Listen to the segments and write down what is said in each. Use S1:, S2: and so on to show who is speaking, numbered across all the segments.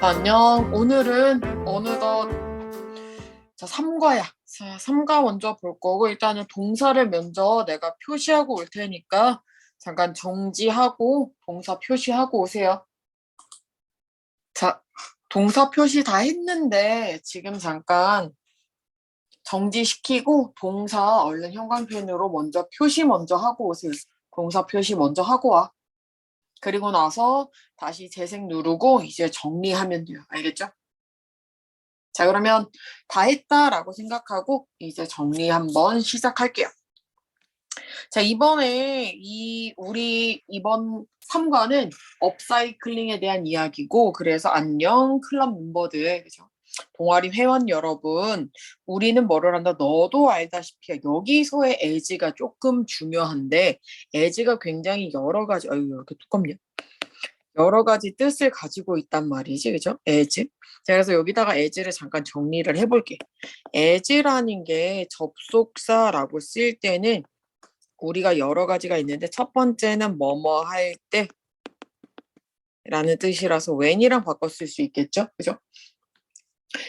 S1: 자, 안녕. 오늘은 어느덧 자, 3과야. 자, 3과 먼저 볼 거고 일단은 동사를 먼저 내가 표시하고 올 테니까 잠깐 정지하고 동사 표시하고 오세요. 자, 동사 표시 다 했는데 지금 잠깐 정지시키고 동사 얼른 형광펜으로 먼저 표시 먼저 하고 오세요. 동사 표시 먼저 하고 와. 그리고 나서 다시 재생 누르고 이제 정리하면 돼요. 알겠죠? 자, 그러면 다 했다라고 생각하고 이제 정리 한번 시작할게요. 자, 이번에 이 우리 이번 3과는 업사이클링에 대한 이야기고 그래서 안녕 클럽 멤버들 그죠? 동아리 회원 여러분, 우리는 뭐를 한다? 너도 알다시피 여기서의 에지가 조금 중요한데 에지가 굉장히 여러 가지 아유 이렇게 두껍냐? 여러 가지 뜻을 가지고 있단 말이지, 그죠? as. 자, 그래서 여기다가 as를 잠깐 정리를 해볼게. as라는 게 접속사라고 쓸 때는 우리가 여러 가지가 있는데 첫 번째는 뭐뭐 할 때 라는 뜻이라서 when이랑 쓸수 있겠죠? 그죠?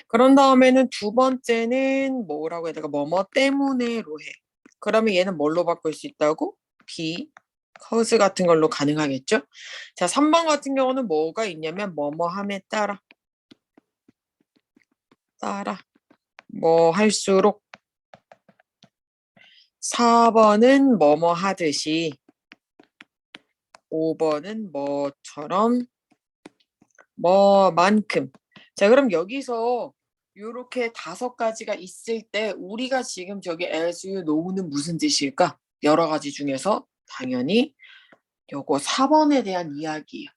S1: 그런 다음에는 두 번째는 뭐라고 해야 될까? 뭐뭐 때문에로 해. 그러면 얘는 뭘로 바꿀 수 있다고? be, cause 같은 걸로 가능하겠죠? 자, 3번 같은 경우는 뭐가 있냐면 뭐뭐 함에 따라 따라 뭐 할수록 4번은 뭐뭐 하듯이 5번은 뭐처럼 뭐만큼 자, 그럼 여기서 요렇게 다섯 가지가 있을 때 우리가 지금 저기 as you know는 무슨 뜻일까? 여러 가지 중에서 당연히 요거 4번에 대한 이야기예요.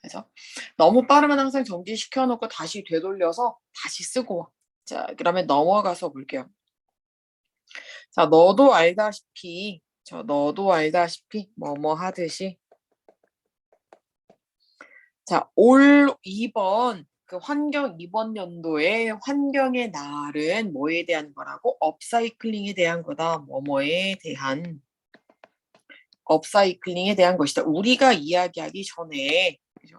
S1: 그래서 너무 빠르면 항상 정지시켜 놓고 다시 되돌려서 다시 쓰고 와. 자, 그러면 넘어가서 볼게요. 자, 너도 알다시피 저 너도 알다시피 뭐뭐 하듯이 자, 올 2번 그 환경 이번 연도의 환경의 날은 뭐에 대한 거라고? 업사이클링에 대한 거다. 뭐뭐에 대한 업사이클링에 대한 것이다. 우리가 이야기하기 전에 그죠?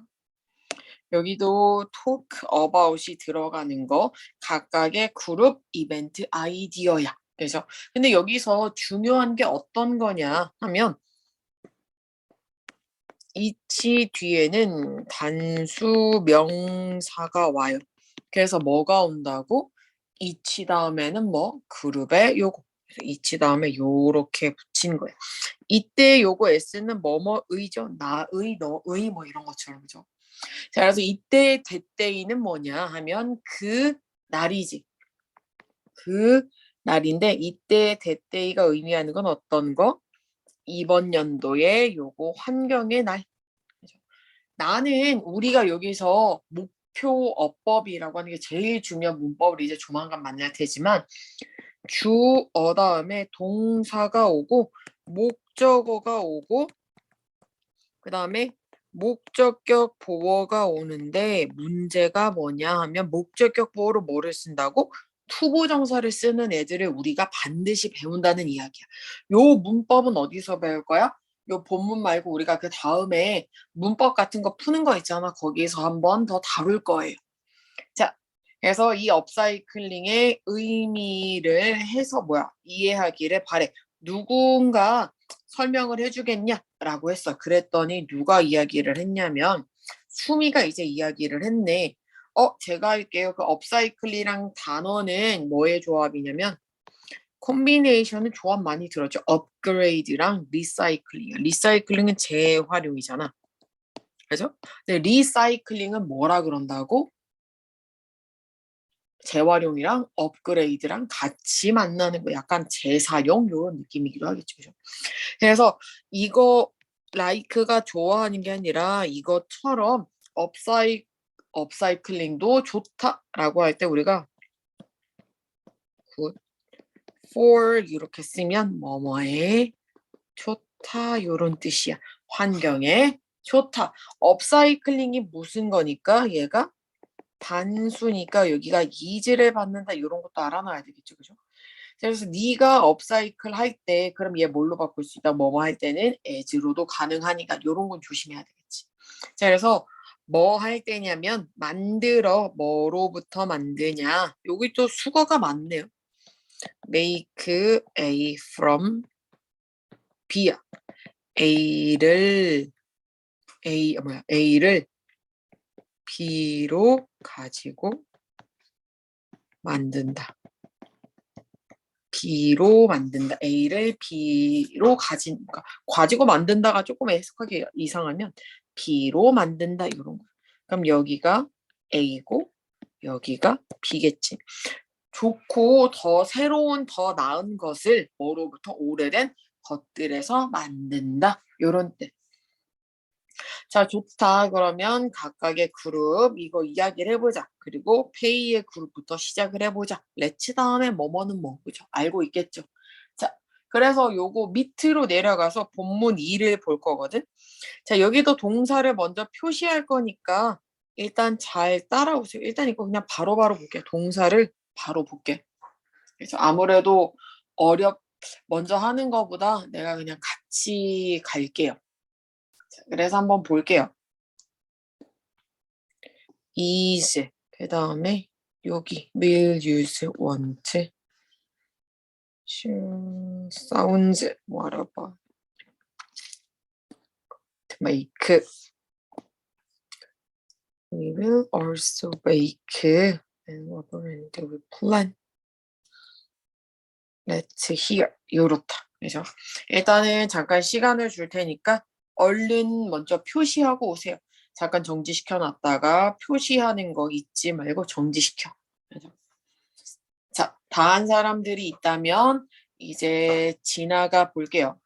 S1: 여기도 talk about이 들어가는 거 각각의 그룹 이벤트 아이디어야. 그래서 근데 여기서 중요한 게 어떤 거냐 하면 이치 뒤에는 단수 명사가 와요. 그래서 뭐가 온다고? 이치 다음에는 뭐 그룹의 요거. 이치 다음에 요렇게 붙인 거예요. 이때 요거 s는 뭐뭐의죠. 나의, 너의 뭐 이런 것처럼 그죠. 자, 그래서 이때 대때이는 뭐냐 하면 그 날이지. 그 날인데 이때 대때이가 의미하는 건 어떤 거? 이번 연도에 요거 환경의 날. 그죠? 나는 우리가 여기서 목표 어법이라고 하는 게 제일 중요한 문법을 이제 조만간 만날 테지만 주어 다음에 동사가 오고 목적어가 오고 그 다음에 목적격 보어가 오는데 문제가 뭐냐 하면 목적격 보어로 뭐를 쓴다고? 투부정사를 쓰는 애들을 우리가 반드시 배운다는 이야기야. 요 문법은 어디서 배울 거야? 요 본문 말고 우리가 그 다음에 문법 같은 거 푸는 거 있잖아. 거기서 한번 더 다룰 거예요. 자, 그래서 이 업사이클링의 의미를 해서 뭐야? 이해하기를 바래. 누군가 설명을 해주겠냐라고 했어. 그랬더니 누가 이야기를 했냐면 수미가 이제 이야기를 했네. 어, 제가 할게요. 그 업사이클이랑 단어는 뭐의 조합이냐면 콤비네이션은 조합 많이 들었죠. 업그레이드랑 리사이클링. 리사이클링은 재활용이잖아. 그죠? 근데 리사이클링은 뭐라 그런다고? 재활용이랑 업그레이드랑 같이 만나는 거 약간 재사용 이런 느낌이기도 하겠죠. 그죠? 그래서 이거 라이크가 좋아하는 게 아니라 이것처럼 업사이 업사이클링도 좋다라고 할 때 우리가 good for 이렇게 쓰면 뭐뭐에 좋다 요런 뜻이야. 환경에 좋다. 업사이클링이 무슨 거니까 얘가 단수니까 여기가 이즈를 받는다 이런 것도 알아놔야 되겠죠. 그죠? 그래서 네가 업사이클 할 때 그럼 얘 뭘로 바꿀 수 있다? 뭐뭐 할 때는 as로도 가능하니까 이런 건 조심해야 되겠지. 자, 그래서 뭐 할 때냐면 만들어 뭐로부터 만드냐. 여기 또 수거가 많네요. make A from B야. A를 A 아, 뭐야 A를 B로 가지고 만든다. B로 만든다. A를 B로 가진 그러니까 가지고 만든다가 조금 해석하기 이상하면 B로 만든다 이런 거. 그럼 여기가 A고 여기가 B겠지. 좋고 더 새로운 더 나은 것을 뭐로부터 오래된 것들에서 만든다. 요런 뜻. 자, 좋다. 그러면 각각의 그룹 이거 이야기를 해보자. 그리고 페이의 그룹부터 시작을 해보자. 레츠 다음에 뭐뭐는 뭐, 그죠? 알고 있겠죠? 자, 그래서 요거 밑으로 내려가서 본문 2를 볼 거거든. 자, 여기도 동사를 먼저 표시할 거니까 일단 잘 따라오세요. 일단 이거 그냥 바로바로 볼게요. 동사를 바로 볼게. 그래서 아무래도 어렵, 먼저 하는 거보다 내가 그냥 같이 갈게요. 자, 그래서 한번 볼게요. is 그 다음에 여기 will use want should, sounds what about make we will also make and what and we plan let's hear 요렇다 그죠 일단은 잠깐 시간을 줄 테니까 얼른 먼저 표시하고 오세요. 잠깐 정지시켜 놨다가 표시하는 거 잊지 말고 정지시켜. 자, 다한 사람들이 있다면 이제 지나가 볼게요.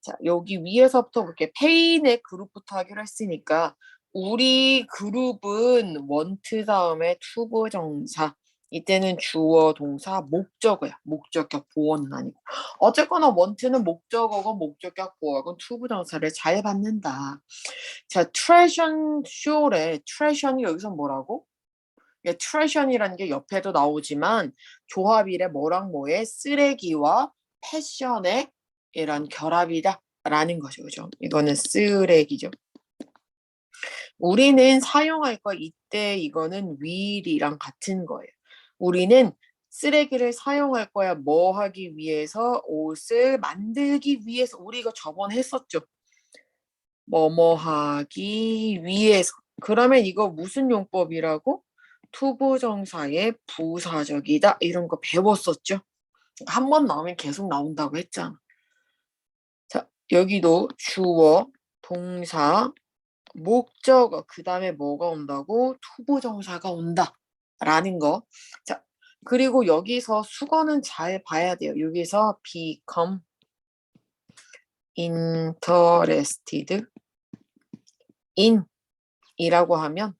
S1: 자, 여기 위에서부터 볼게. 페인의 그룹부터 하기로 했으니까 우리 그룹은 원트 다음에 투부 정사. 이때는 주어 동사 목적어야. 목적격 보어는 아니고. 어쨌거나 원트는 목적어건 목적격 보어건 투부 정사를 잘 받는다. 자, 트레션 쇼래. 트레션이 여기서 뭐라고? 예, 트레션이라는 게 옆에도 나오지만 조합이래 뭐랑 뭐의 쓰레기와 패션의 이런 결합이다 라는 거죠. 그죠? 이거는 쓰레기죠. 우리는 사용할 거 이때 이거는 will이랑 같은 거예요. 우리는 쓰레기를 사용할 거야. 뭐 하기 위해서? 옷을 만들기 위해서. 우리 이거 저번에 했었죠. 뭐뭐 하기 위해서. 그러면 이거 무슨 용법이라고? 투부정사의 부사적이다. 이런 거 배웠었죠. 한 번 나오면 계속 나온다고 했잖아. 자, 여기도 주어, 동사, 목적어, 그 다음에 뭐가 온다고? 투부정사가 온다. 라는 거. 자, 그리고 여기서 수거는 잘 봐야 돼요. 여기서 become interested in 이라고 하면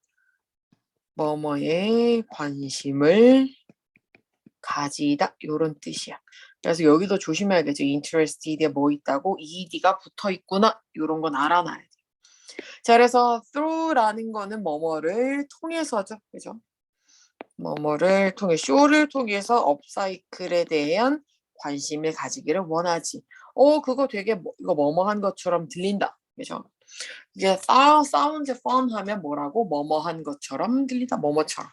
S1: 뭐뭐에 관심을 가지다 이런 뜻이야. 그래서 여기도 조심해야겠죠. interested에 뭐 있다고 ed가 붙어 있구나 이런 건 알아놔야 돼. 자, 그래서 through라는 거는 뭐뭐를 통해서죠, 그죠? 뭐뭐를 통해 쇼를 통해서 업사이클에 대한 관심을 가지기를 원하지. 어 그거 되게 뭐, 이거 뭐뭐한 것처럼 들린다. 그죠? 이제 싸 사운드 펀 하면 뭐라고 뭐뭐한 것처럼 들리다 뭐뭐처럼.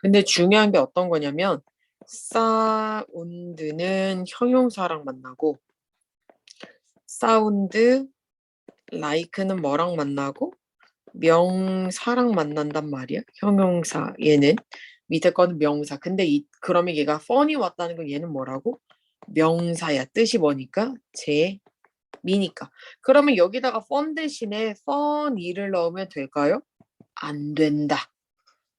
S1: 근데 중요한 게 어떤 거냐면 사운드는 형용사랑 만나고 사운드 라이크는 뭐랑 만나고 명사랑 만난단 말이야. 형용사 얘는 밑에 거는 명사. 근데 이 그러면 얘가 펀이 왔다는 건 얘는 뭐라고? 명사야. 뜻이 뭐니까? 재미니까. 그러면 여기다가 펀 대신에 펀 이를 넣으면 될까요? 안 된다.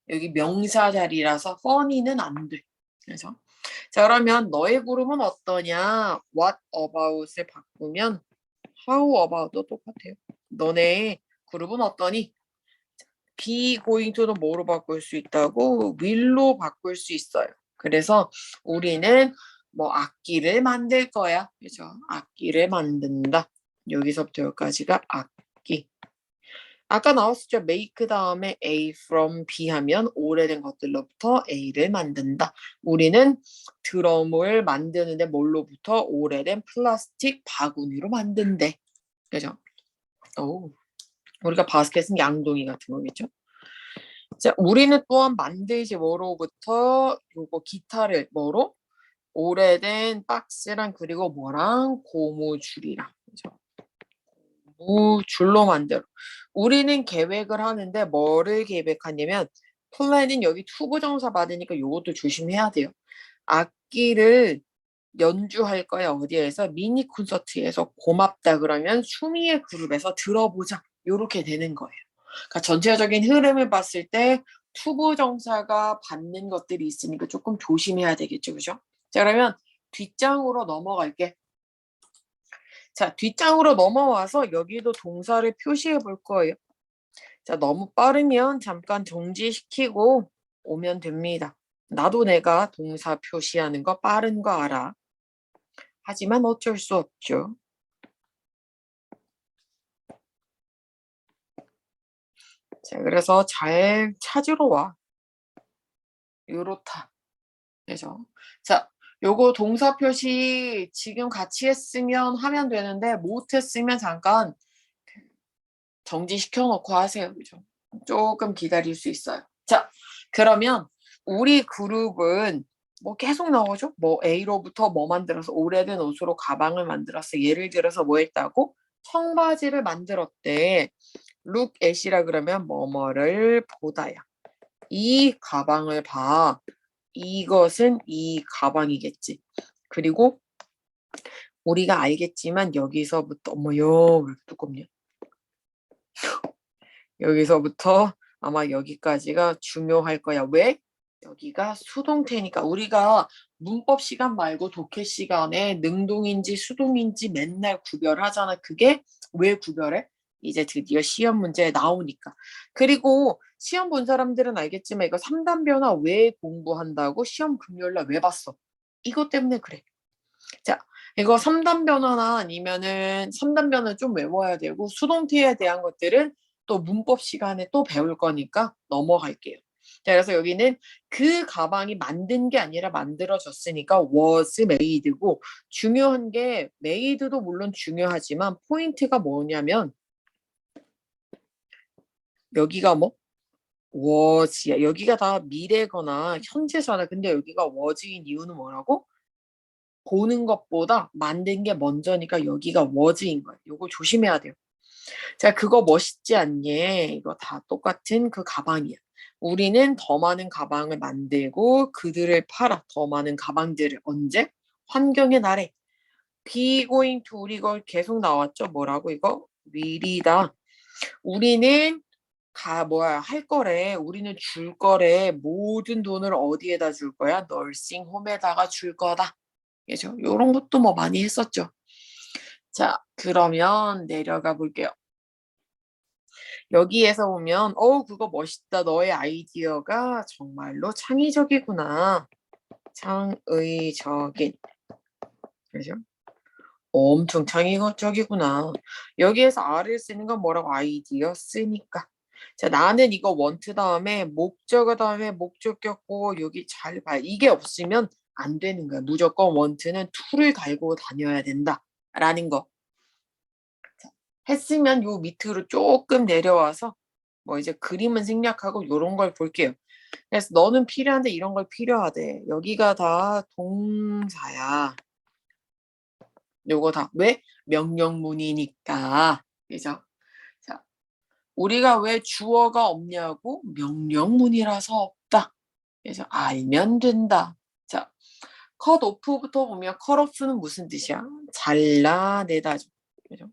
S1: 여기 명사 자리라서 펀이는 안 돼. 그래서 자 그러면 너의 그룹은 어떠냐? What about을 바꾸면 how about도 똑같아요. 너네 그룹은 어떠니? be going to는 뭐로 바꿀 수 있다고? will로 바꿀 수 있어요. 그래서 우리는 뭐 악기를 만들 거야. 그죠? 악기를 만든다. 여기서부터 여기까지가 악기. 아까 나왔었죠. make 다음에 A from B 하면 오래된 것들로부터 A를 만든다. 우리는 드럼을 만드는데 뭘로부터 오래된 플라스틱 바구니로 만든대. 그죠? 오. 우리가 바스켓은 양동이 같은 거겠죠? 자, 우리는 또한 만들지 뭐로부터 요거 기타를 뭐로? 오래된 박스랑 그리고 뭐랑 고무줄이랑 그죠? 고무줄로 만들어. 우리는 계획을 하는데 뭐를 계획하냐면 플랜은 여기 투부정사 받으니까 요것도 조심해야 돼요. 악기를 연주할 거야 어디에서 미니 콘서트에서 고맙다 그러면 수미의 그룹에서 들어보자 요렇게 되는 거예요. 그러니까 전체적인 흐름을 봤을 때 투부 정사가 받는 것들이 있으니까 조금 조심해야 되겠죠, 그죠? 자 그러면 뒷장으로 넘어갈게. 자 뒷장으로 넘어와서 여기도 동사를 표시해 볼 거예요. 자 너무 빠르면 잠깐 정지시키고 오면 됩니다. 나도 내가 동사 표시하는 거 빠른 거 알아. 하지만 어쩔 수 없죠. 자, 그래서 잘 찾으러 와. 요렇다. 그죠? 자, 요거 동사 표시 지금 같이 했으면 하면 되는데 못 했으면 잠깐 정지시켜 놓고 하세요. 그죠? 조금 기다릴 수 있어요. 자, 그러면 우리 그룹은 뭐 계속 나오죠? 뭐 A로부터 뭐 만들어서 오래된 옷으로 가방을 만들었어. 예를 들어서 뭐 했다고? 청바지를 만들었대. look at이라 그러면 뭐뭐를 보다야. 이 가방을 봐. 이것은 이 가방이겠지. 그리고 우리가 알겠지만 여기서부터 어머요 두껍냐? 여기서부터 아마 여기까지가 중요할 거야. 왜? 여기가 수동태니까 우리가 문법 시간 말고 독해 시간에 능동인지 수동인지 맨날 구별하잖아. 그게 왜 구별해? 이제 드디어 시험 문제에 나오니까. 그리고 시험 본 사람들은 알겠지만 이거 3단 변화 왜 공부한다고 시험 금요일날 왜 봤어? 이것 때문에 그래. 자, 이거 3단 변화나 아니면은 3단 변화 좀 외워야 되고 수동태에 대한 것들은 또 문법 시간에 또 배울 거니까 넘어갈게요. 자, 그래서 여기는 그 가방이 만든 게 아니라 만들어졌으니까 was made고 중요한 게 made도 물론 중요하지만 포인트가 뭐냐면 여기가 뭐 was야. 여기가 다 미래거나 현재잖아. 근데 여기가 was인 이유는 뭐라고? 보는 것보다 만든 게 먼저니까 여기가 was인 거야. 요거 조심해야 돼요. 자, 그거 멋있지 않니? 이거 다 똑같은 그 가방이야. 우리는 더 많은 가방을 만들고 그들을 팔아. 더 많은 가방들을. 언제? 환경의 날에. be going to 우리 이거 계속 나왔죠? 뭐라고 이거? will이다. 우리는 가 뭐야 할 거래. 우리는 줄 거래. 모든 돈을 어디에다 줄 거야? 널싱 홈에다가 줄 거다. 그죠? 요런 것도 뭐 많이 했었죠. 자, 그러면 내려가 볼게요. 여기에서 보면 어우 그거 멋있다. 너의 아이디어가 정말로 창의적이구나. 창의적인. 그죠? 엄청 창의적이구나. 여기에서 R을 쓰는 건 뭐라고 아이디어 쓰니까. 자, 나는 이거 원트 다음에 목적어 다음에 목적격고 여기 잘 봐. 이게 없으면 안 되는 거야. 무조건 원트는 툴을 달고 다녀야 된다. 라는 거. 자, 했으면 요 밑으로 조금 내려와서 뭐 이제 그림은 생략하고 요런 걸 볼게요. 그래서 너는 필요한데 이런 걸 필요하대. 여기가 다 동사야. 요거 다 왜? 명령문이니까. 그죠? 자, 우리가 왜 주어가 없냐고? 명령문이라서 없다. 그래서 알면 된다. 자, 컷 오프부터 보면 컷 오프는 무슨 뜻이야? 잘라내다죠. 그죠?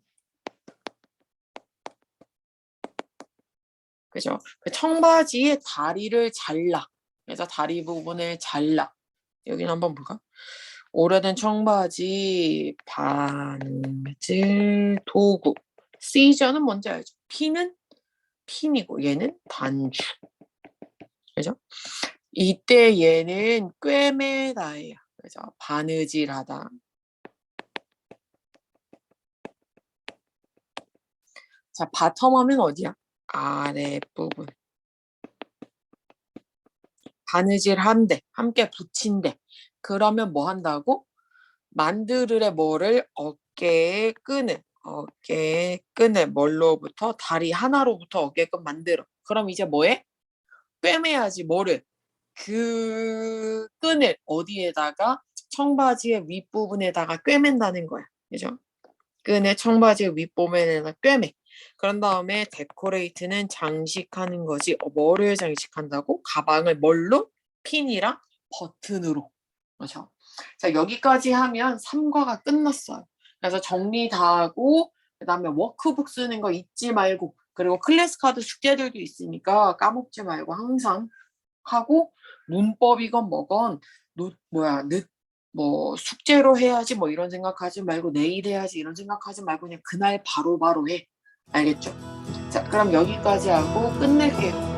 S1: 그죠? 그 청바지의 다리를 잘라. 그래서 다리 부분을 잘라. 여기는 한번 볼까? 오래된 청바지, 바느질, 도구. 시저는 뭔지 알죠? 피는 핀이고 얘는 단추. 그죠? 이때 얘는 꿰매다예요. 그죠? 바느질하다. 자, 바텀 하면 어디야? 아랫부분. 바느질 한대, 함께 붙인대. 그러면 뭐 한다고? 만드르의 뭐를 어깨에 끄는 어깨 끈을 뭘로부터 다리 하나로부터 어깨끈 만들어. 그럼 이제 뭐해? 꿰매야지 뭐를? 그 끈을 어디에다가 청바지의 윗부분에다가 꿰맨다는 거야. 그죠? 끈을 청바지의 윗부분에다가 꿰매. 그런 다음에 데코레이트는 장식하는 거지. 어, 뭐를 장식한다고? 가방을 뭘로? 핀이랑 버튼으로. 그렇죠? 자, 여기까지 하면 3과가 끝났어요. 그래서 정리 다 하고 그다음에 워크북 쓰는 거 잊지 말고 그리고 클래스 카드 숙제들도 있으니까 까먹지 말고 항상 하고 문법이건 뭐건 노, 뭐야 늦, 뭐 숙제로 해야지 뭐 이런 생각하지 말고 내일 해야지 이런 생각하지 말고 그냥 그날 바로바로 해 알겠죠? 자 그럼 여기까지 하고 끝낼게요